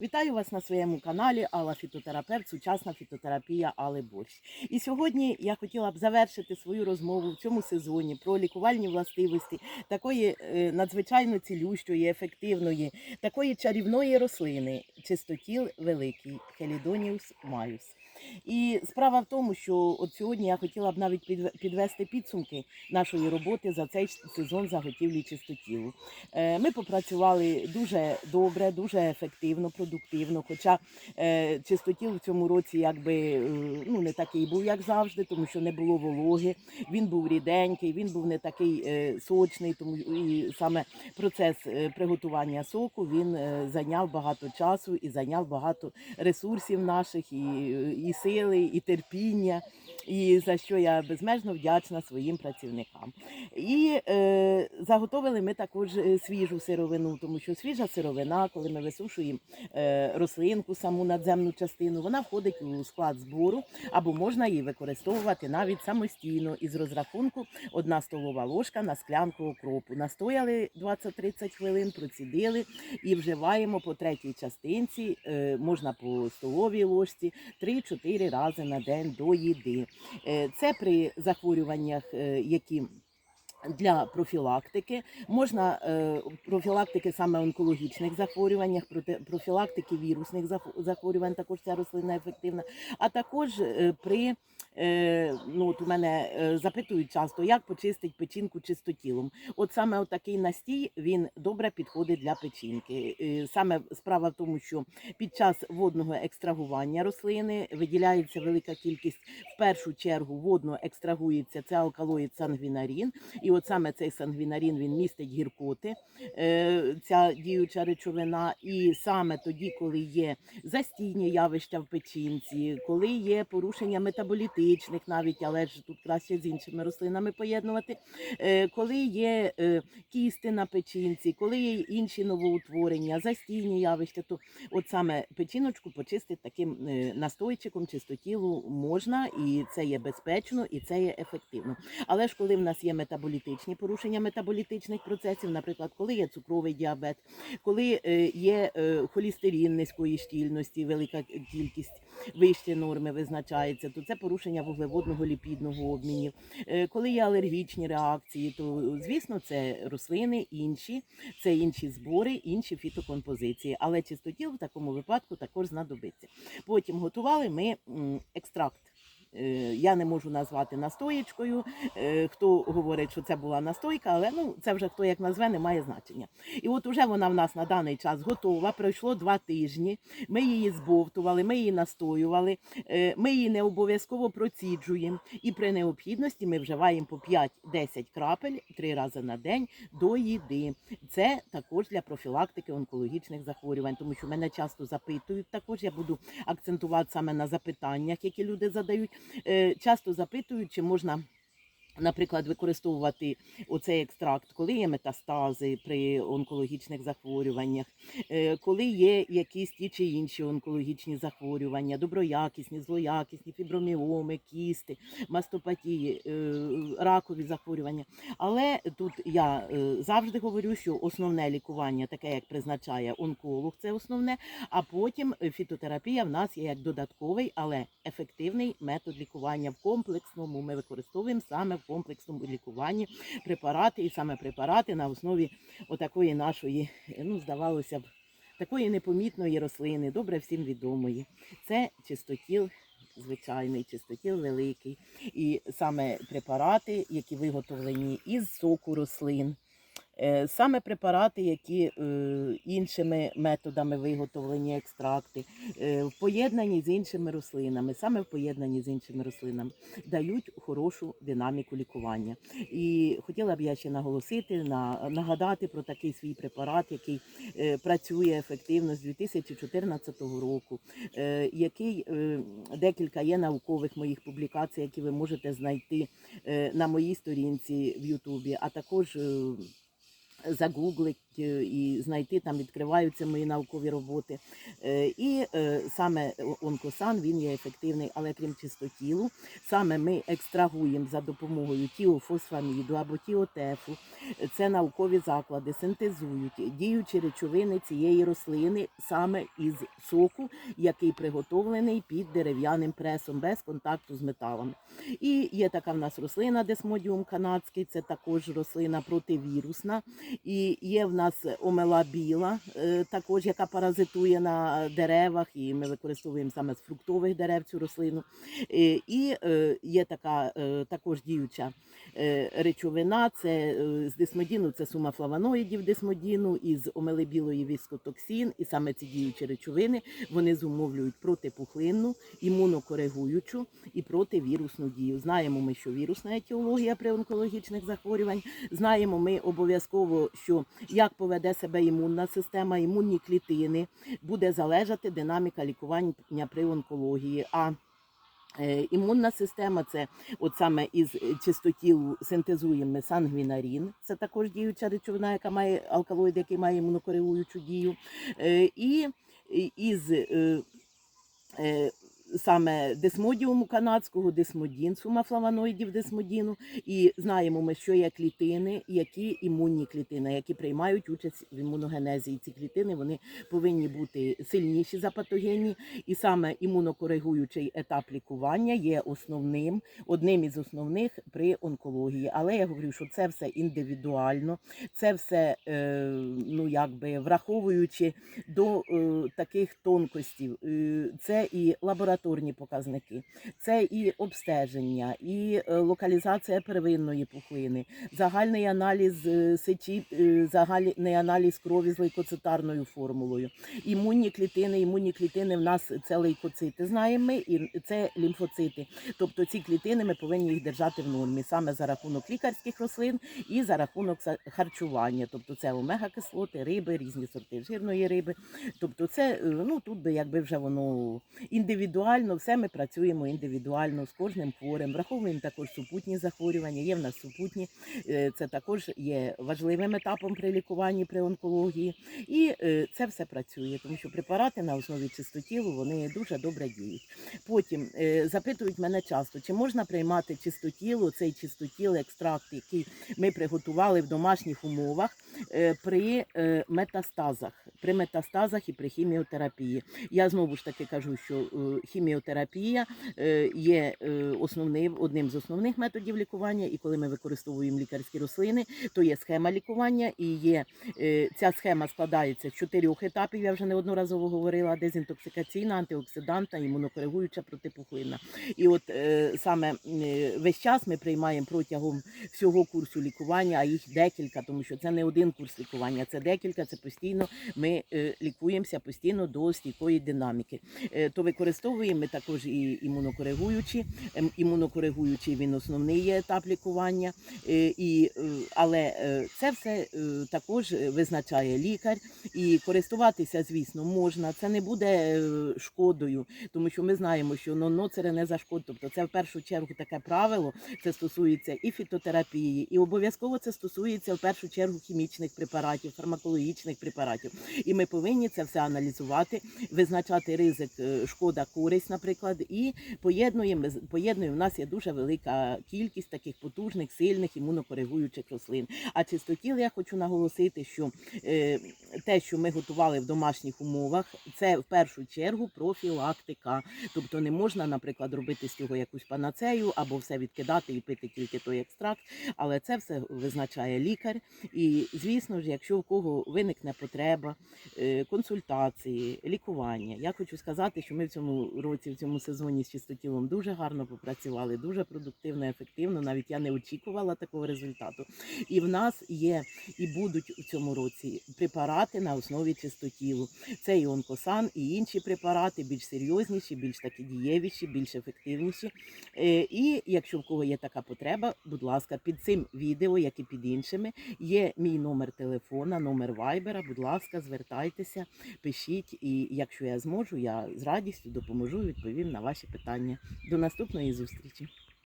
Вітаю вас на своєму каналі Алла Фітотерапевт, сучасна фітотерапія Алли Борщ. І сьогодні я хотіла б завершити свою розмову в цьому сезоні про лікувальні властивості такої е, надзвичайно цілющої, ефективної, такої чарівної рослини, чистотіл великий Хелідоніус малюс. І справа в тому, що от сьогодні я хотіла б навіть підвести підсумки нашої роботи за цей сезон заготівлі чистотілу. Е, Ми попрацювали дуже добре, дуже ефективно, продуктивно. Хоча е, чистотіл в цьому році якби ну не такий був, як завжди, тому що не було вологи. Він був ріденький, він був не такий е, сочний, тому і саме процес е, приготування соку він е, зайняв багато часу і зайняв багато ресурсів наших, і, і сили, і терпіння. І за що я безмежно вдячна своїм працівникам. І е, заготовили ми також е, свіжу сировину, тому що свіжа сировина, коли ми висушуємо е, рослинку, саму надземну частину, вона входить у склад збору, або можна її використовувати навіть самостійно із розрахунку одна столова ложка на склянку окропу. Настояли 20-30 хвилин, процідили і вживаємо по третій частинці, е, можна по столовій ложці 3-4 рази на день до їди. Це при захворюваннях, які для профілактики можна е, профілактики саме онкологічних захворюваннях, проти профілактики вірусних зах- захворювань. Також ця рослина ефективна. А також е, при ну от у мене е, запитують часто, як почистить печінку чистотілом. От саме такий настій він добре підходить для печінки. Е, Саме справа в тому, що під час водного екстрагування рослини виділяється велика кількість в першу чергу водно екстрагується це алкалоїд сангвінарін. І от саме цей сангвінарін він містить гіркоти, е, ця діюча речовина. І саме тоді, коли є застійні явища в печінці, коли є порушення метаболітичних, навіть але ж тут краще з іншими рослинами поєднувати, е, коли є е, кісти на печінці, коли є інші новоутворення, застійні явища, то от саме печіночку почистити таким е, настойчиком чистотілу можна, і це є безпечно, і це є ефективно. Але ж коли в нас є метаболітичні порушення метаболітичних процесів, наприклад, коли є цукровий діабет, коли є холістерин низької щільності, велика кількість вище норми визначаються, то це порушення вуглеводного ліпідного обмінів. Е, Коли є алергічні реакції, то звісно це рослини інші, це інші збори, інші фітокомпозиції. Але чистотіл в такому випадку також знадобиться. Потім готували ми екстракт. Е, Я не можу назвати настоєчкою. Е, Хто говорить, що це була настойка, але ну це вже хто як назве, не має значення. І от уже вона в нас на даний час готова. Пройшло два тижні. Ми її збовтували, ми її настоювали. е, Ми її не обов'язково проціджуємо. І при необхідності ми вживаємо по 5-10 крапель три рази на день до їди. Це також для профілактики онкологічних захворювань, тому що мене часто запитують. Також я буду акцентувати саме на запитаннях, які люди задають. Е, Часто запитують, чи можна. Наприклад, використовувати оцей екстракт, коли є метастази при онкологічних захворюваннях, е, коли є якісь ті чи інші онкологічні захворювання, доброякісні, злоякісні, фіброміоми, кісти, мастопатії, е, ракові захворювання. Але тут я е, завжди говорю, що основне лікування, таке як призначає онколог, це основне. А потім фітотерапія в нас є як додатковий, але ефективний метод лікування в комплексному. Ми використовуємо саме в комплексному лікуванні препарати, і саме препарати на основі отакої нашої, е, ну здавалося б, такої непомітної рослини, добре всім відомої. Це чистотіл. Звичайний чистотіл великий, і саме препарати, які виготовлені із соку рослин, Саме препарати, які е, іншими методами виготовлені екстракти, е, в поєднанні з іншими рослинами, саме в поєднанні з іншими рослинами, дають хорошу динаміку лікування. І хотіла б я ще наголосити, на, нагадати про такий свій препарат, який е, працює ефективно з 2014 року, е, який е, декілька є наукових моїх публікацій, які ви можете знайти е, на моїй сторінці в Ютубі, а також е, загуглить і знайти там відкриваються мої наукові роботи. Е, І е, саме онкосан він є ефективний, але крім чистотілу, саме ми екстрагуємо за допомогою тіофосфаміду або тіотефу. Це наукові заклади, синтезують діючі речовини цієї рослини саме із соку, який приготовлений під дерев'яним пресом без контакту з металами. І є така в нас рослина Десмодіум канадський, це також рослина противірусна. І є в нас омела біла, е, також яка паразитує на деревах, і ми використовуємо саме з фруктових дерев цю рослину. Е, І е, є така також діюча речовина, це з десмодіну, це сума флавоноїдів десмодіну, із омели білої віскотоксин, і саме ці діючі речовини вони зумовлюють протипухлинну, імунокоригуючу і противірусну дію. Знаємо ми, що вірусна етіологія при онкологічних захворювань. Знаємо ми обов'язково, що як поведе себе імунна система, імунні клітини, буде залежати динаміка лікування при онкології. А Е, Імунна система це от саме із чистотілу синтезуємо сангвінарін, це також діюча речовина, яка має алкалоїд, який має імунокоригуючу дію. Е, І із саме десмодіуму канадського, десмодін, сума флавоноїдів десмодіну. І знаємо ми, що є клітини, які імунні клітини, які приймають участь в імуногенезі. І ці клітини вони повинні бути сильніші за патогенні. І саме імунокоригуючий етап лікування є основним, одним із основних при онкології. Але я говорю, що це все індивідуально, це все е, ну якби враховуючи до е, таких тонкостів. Е, це і лабораторні показники, це і обстеження, і е, локалізація первинної пухлини, загальний аналіз е, сечі, е, загальний аналіз крові з лейкоцитарною формулою. Імунні клітини, імунні клітини в нас це лейкоцити. Знаємо ми, і це лімфоцити. Тобто ці клітини ми повинні їх держати в нормі саме за рахунок лікарських рослин і за рахунок харчування. Тобто це омега-кислоти, риби, різні сорти жирної риби. Тобто, це ну тут би якби вже воно індивідуально, все ми працюємо індивідуально з кожним хворим. Враховуємо також супутні захворювання. Є в нас супутні, е, це також є важливим етапом при лікуванні при онкології. І е, це все працює, тому що препарати на основі чистотілу вони дуже добре діють. Потім е, запитують мене часто, чи можна приймати чистотіло, цей чистотіл, екстракт, який ми приготували в домашніх умовах при метастазах, при метастазах і при хіміотерапії. Я знову ж таки кажу, що е, хіміотерапія е, є е, основним одним з основних методів лікування, і коли ми використовуємо лікарські рослини, то є схема лікування, і є е, ця схема складається з чотирьох етапів. Я вже неодноразово говорила: дезінтоксикаційна, антиоксидантна, імунокоригуюча, протипухлинна. І от саме весь час ми приймаємо протягом всього курсу лікування, а їх декілька, тому що це не один курс лікування, це декілька. Це постійно ми лікуємося постійно до стійкої динаміки. То використовуємо ми також і імунокоригуючі. Ем, Імунокоригуючий він основний є етап лікування. Е, І, е, але е, це все також визначає лікар. І користуватися, звісно, можна. Це не буде шкодою, тому що ми знаємо, що ноноцери не зашкодить. Тобто це в першу чергу таке правило. Це стосується і фітотерапії, і обов'язково це стосується в першу чергу хімічних препаратів, фармакологічних препаратів. І ми повинні це все аналізувати, визначати ризик шкода, користь, наприклад, і поєднуємо поєднуємо. У нас є дуже велика кількість таких потужних, сильних імунокоригуючих рослин. А чистотіл я хочу наголосити, що е, те, що ми готували в домашніх умовах, це в першу чергу профілактика. Тобто не можна, наприклад, робити з цього якусь панацею або все відкидати і пити тільки той екстракт. Але це все визначає лікар. І звісно ж, якщо в кого виникне потреба е, консультації, лікування, я хочу сказати, що ми в цьому році, в цьому сезоні з чистотілом дуже гарно попрацювали, дуже продуктивно, ефективно. Навіть я не очікувала такого результату. І в нас є і будуть в цьому році препарати на основі чистотілу. Це і онкосан, і інші препарати, більш серйозніші, більш такі дієвіші, більш ефективніші. Е, І якщо в кого є така потреба, будь ласка, під цим відео, як і під іншими, є мій номер телефона, номер вайбера. Будь ласка, звертайтеся, пишіть, і якщо я зможу, я з радістю допоможу, відповім на ваші питання. До наступної зустрічі.